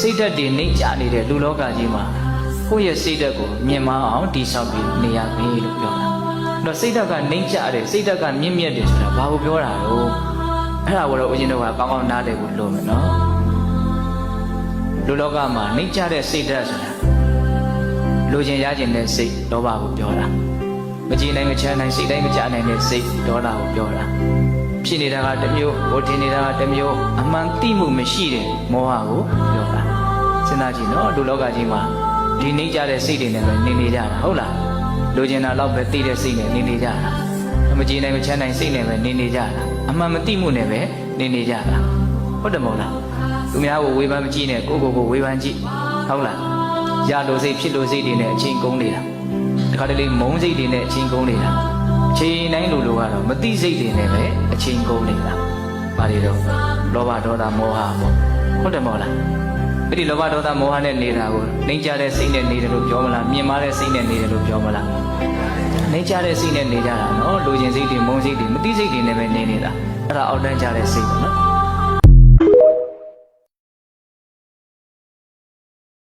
စိတ်ဓာတ်တွေနှိမ့်ချနေတဲ့လူလောကကြီးမှာကိုယ့်ရဲ့စိတ်ဓာတ်ကိုမြင်မအောင်တည်ဆောက်ပြီးနေရပြီလို့ပြောတာ။တော့စိတ်ဓာတ်ကနှိမ့်ချတယ်စိတ်ဓာတ်ကမြင့်မြတ်တယ်ဆိုတာဘာကိုပြောတာလဲ။အဲ့ဒါကိုတော့ဦးဇင်းတို့ကကောင်းကောင်းနားလည်ဖို့လိုမယ်နော်။လူလောကမှာနှိမ့်ချတဲ့စိတ်ဓာတ်ဆိုတာလူချင်းရခြင်းတဲ့စိတ်လောဘကိုပြောတာ။ မကြည်နိုင်မချမ်းနိုင်စိတ်တိုင်းမချနိုင်တဲ့စိတ်ဒေါသကိုပြောတာ။ဖြစ်နေတာကတစ်မျိုးဟိုထင်နေတာကတစ်မျိုးအမှန်သိမှုမရှိတဲ့မောဟကိုပြောတာ။စဉ်းစားကြည့်နော်လူလောကကြီးမှာဒီနှိမ့်ချတဲ့စိတ်တွေနဲ့ပဲနေနေကြတာဟုတ်လား။လူချင်းတာတော့ပဲသိတဲ့စိတ်နဲ့နေနေကြတာ။မကြည်နိုင်မချမ်းနိုင်စိတ်နဲ့ပဲနေနေကြတာ။အမှန်မသိမှုနဲ့ပဲနေနေကြတာ။ဟုတ်တယ်မဟုတ်လား။သူများကိုဝေဖန်မကြည့်နဲ့ကိုယ့်ကိုယ်ကိုဝေဖန်ကြည့်ဟုတ်လား။ ရလို့စိတ်ဖြစ်လို့စိတ်တွေနဲ့အချင်းကုန်နေတာ။တခါတလေမုန်းစိတ်တွေနဲ့အချင်းကုန်နေတာ။အချိန်တိုင်းလိုလိုကတော့မသိစိတ်တွေနဲ့ပဲအချင်းကုန်နေတာ။ဘာတွေတော့လောဘဒေါသမောဟပေါ့။ဟုတ်တယ်မဟုတ်လား။အဲ့ဒီလောဘဒေါသမောဟနဲ့နေတာကိုနှိမ့်ကြတဲ့စိတ်နဲ့နေတယ်လို့ပြောမလားမြင်မာတဲ့စိတ်နဲ့နေတယ်လို့ပြောမလားနှိမ့်ကြတဲ့စိတ်နဲ့နေကြတာနော်လူချင်းစိတ်တွေမုန်းစိတ်တွေမသိစိတ်တွေနဲ့ပဲနေနေတာအဲ့ဒါအောက်တန်းကြတဲ့စိတ်ပေါ့နော်